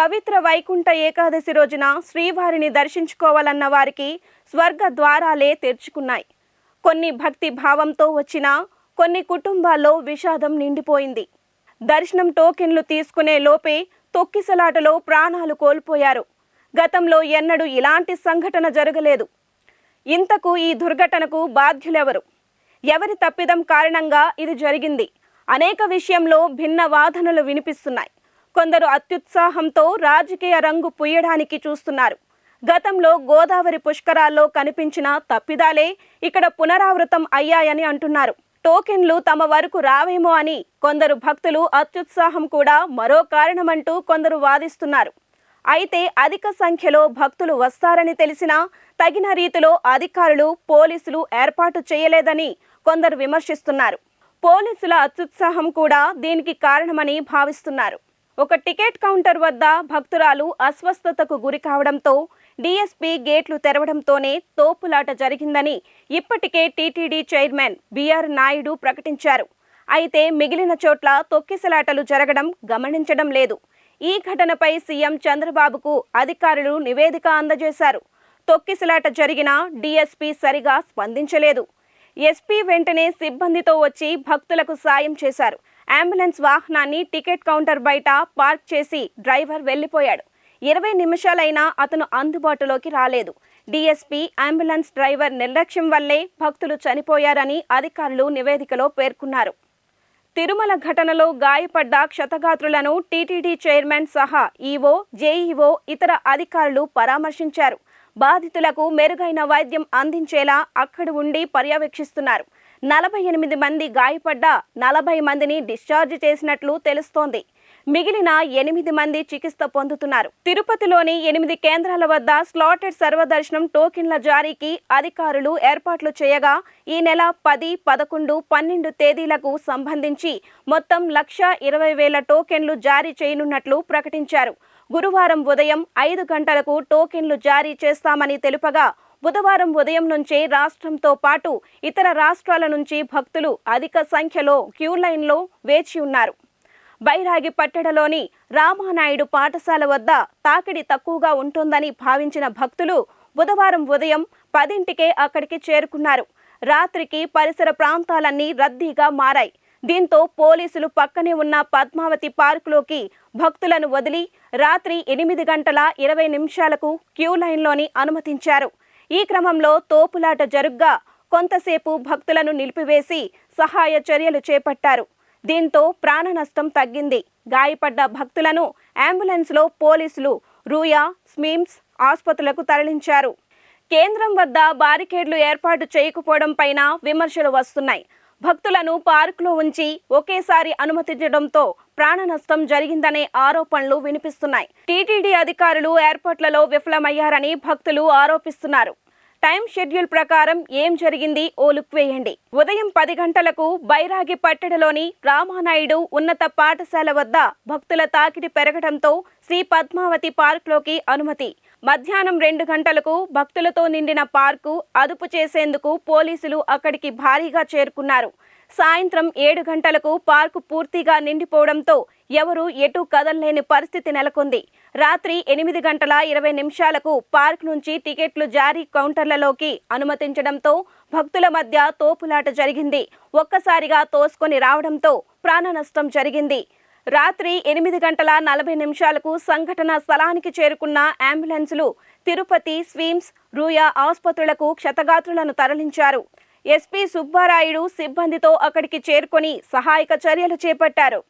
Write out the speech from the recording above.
పవిత్ర వైకుంఠ ఏకాదశి రోజున శ్రీవారిని దర్శించుకోవాలన్న వారికి స్వర్గ ద్వారాలే తెరుచుకున్నాయి. కొన్ని భక్తి భావంతో వచ్చిన కొన్ని కుటుంబాల్లో విషాదం నిండిపోయింది. దర్శనం టోకెన్లు తీసుకునే లోపే తొక్కిసలాటలో ప్రాణాలు కోల్పోయారు. గతంలో ఎన్నడూ ఇలాంటి సంఘటన జరగలేదు. ఇంతకు ఈ దుర్ఘటనకు బాధ్యులెవరు? ఎవరి తప్పిదం కారణంగా ఇది జరిగింది? అనేక విషయంలో భిన్న వాదనలు వినిపిస్తున్నాయి. కొందరు అత్యుత్సాహంతో రాజకీయ రంగు పుయ్యడానికి చూస్తున్నారు. గతంలో గోదావరి పుష్కరాల్లో కనిపించిన తప్పిదాలే ఇక్కడ పునరావృతం అయ్యాయని అంటున్నారు. టోకెన్లు తమ వరకు రావేమో అని కొందరు భక్తులు అత్యుత్సాహం కూడా మరో కారణమంటూ కొందరు వాదిస్తున్నారు. అయితే అధిక సంఖ్యలో భక్తులు వస్తారని తెలిసినా తగిన రీతిలో అధికారులు పోలీసులు ఏర్పాటు చేయలేదని కొందరు విమర్శిస్తున్నారు. పోలీసుల అత్యుత్సాహం కూడా దీనికి కారణమని భావిస్తున్నారు. ఒక టికెట్ కౌంటర్ వద్ద భక్తురాలు అస్వస్థతకు గురి కావడంతో డీఎస్పీ గేట్లు తెరవడంతోనే తోపులాట జరిగిందని ఇప్పటికే టీటీడీ చైర్మన్ బిఆర్ నాయుడు ప్రకటించారు. అయితే మిగిలిన చోట్ల తొక్కిసలాటలు జరగడం గమనించడం లేదు. ఈ ఘటనపై సీఎం చంద్రబాబుకు అధికారులు నివేదిక అందజేశారు. తొక్కిసలాట జరిగినా డీఎస్పీ సరిగా స్పందించలేదు. ఎస్పీ వెంటనే సిబ్బందితో వచ్చి భక్తులకు సాయం చేశారు. అంబులెన్స్ వాహనాన్ని టికెట్ కౌంటర్ బయట పార్క్ చేసి డ్రైవర్ వెళ్ళిపోయాడు ఇరవై నిమిషాలైనా అతను అందుబాటులోకి రాలేదు. డీఎస్పీ అంబులెన్స్ డ్రైవర్ నిర్లక్ష్యం వల్లే భక్తులు చనిపోయారని అధికారులు నివేదికలో పేర్కొన్నారు. తిరుమల ఘటనలో గాయపడ్డ క్షతగాత్రులను టీటీడీ చైర్మన్ సహా ఈవో జేఈఓ ఇతర అధికారులు పరామర్శించారు. బాధితులకు మెరుగైన వైద్యం అందించేలా అక్కడ ఉండి పర్యవేక్షిస్తున్నారు. నలభై ఎనిమిది మంది గాయపడ్డ నలభై మందిని డిశ్చార్జ్ చేసినట్లు తెలుస్తోంది. మిగిలిన ఎనిమిది మంది చికిత్స పొందుతున్నారు. తిరుపతిలోని ఎనిమిది కేంద్రాల వద్ద స్లాటెడ్ సర్వదర్శనం టోకెన్ల జారీకి అధికారులు ఏర్పాట్లు చేయగా ఈ నెల పది పదకొండు పన్నెండు తేదీలకు సంబంధించి మొత్తం లక్ష ఇరవై వేల టోకెన్లు జారీ చేయనున్నట్లు ప్రకటించారు. గురువారం ఉదయం ఐదు గంటలకు టోకెన్లు జారీ చేస్తామని తెలుపగా బుధవారం ఉదయం నుంచే రాష్ట్రంతో పాటు ఇతర రాష్ట్రాల నుంచి భక్తులు అధిక సంఖ్యలో క్యూ లైన్లో వేచి ఉన్నారు. బైరాగి పట్టణలోని రామానాయుడు పాఠశాల వద్ద తాకిడి తక్కువగా ఉంటుందని భావించిన భక్తులు బుధవారం ఉదయం పదింటికే అక్కడికి చేరుకున్నారు. రాత్రికి పరిసర ప్రాంతాలన్నీ రద్దీగా మారాయి. దీంతో పోలీసులు పక్కనే ఉన్న పద్మావతి పార్కులోకి భక్తులను వదిలి రాత్రి ఎనిమిది గంటల ఇరవై నిమిషాలకు క్యూ లైన్లోని అనుమతించారు. ఈ క్రమంలో తోపులాట జరుగ్గా కొంతసేపు భక్తులను నిలిపివేసి సహాయ చర్యలు చేపట్టారు. దీంతో ప్రాణ నష్టం తగ్గింది. గాయపడ్డ భక్తులను అంబులెన్స్లో పోలీసులు రూయా స్మిమ్స్ ఆసుపత్రులకు తరలించారు. కేంద్రం వద్ద బారికేడ్లు ఏర్పాటు చేయకపోవడం పైన విమర్శలు వస్తున్నాయి. భక్తులను పార్కులో ఉంచి ఒకేసారి అనుమతించడంతో ప్రాణ నష్టం జరిగిందనే ఆరోపణలు వినిపిస్తున్నాయి. టీటీడీ అధికారులు ఏర్పాట్లలో విఫలమయ్యారని భక్తులు ఆరోపిస్తున్నారు. టైం షెడ్యూల్ ప్రకారం ఏం జరిగింది ఓ లుక్ వేయండి. ఉదయం పది గంటలకు బైరాగి పట్టణలోని రామానాయుడు ఉన్నత పాఠశాల వద్ద భక్తుల తాకిడి పెరగడంతో శ్రీ పద్మావతి పార్క్లోకి అనుమతి. మధ్యాహ్నం రెండు గంటలకు భక్తులతో నిండిన పార్కు అదుపు చేసేందుకు పోలీసులు అక్కడికి భారీగా చేరుకున్నారు. సాయంత్రం ఏడు గంటలకు పార్కు పూర్తిగా నిండిపోవడంతో ఎవరూ ఎటు కదలలేని పరిస్థితి నెలకొంది. రాత్రి ఎనిమిది గంటల ఇరవై నిమిషాలకు పార్క్ నుంచి టికెట్లు జారీ కౌంటర్లలోకి అనుమతించడంతో భక్తుల మధ్య తోపులాట జరిగింది. ఒక్కసారిగా తోసుకొని రావడంతో ప్రాణ నష్టం జరిగింది. రాత్రి ఎనిమిది గంటల నలభై నిమిషాలకు సంఘటన స్థలానికి చేరుకున్న అంబులెన్సులు తిరుపతి స్వీమ్స్ రూయా ఆసుపత్రులకు క్షతగాత్రులను తరలించారు. ఎస్పీ సుబ్బారాయుడు సిబ్బందితో అక్కడికి చేరుకొని సహాయక చర్యలు చేపట్టారు.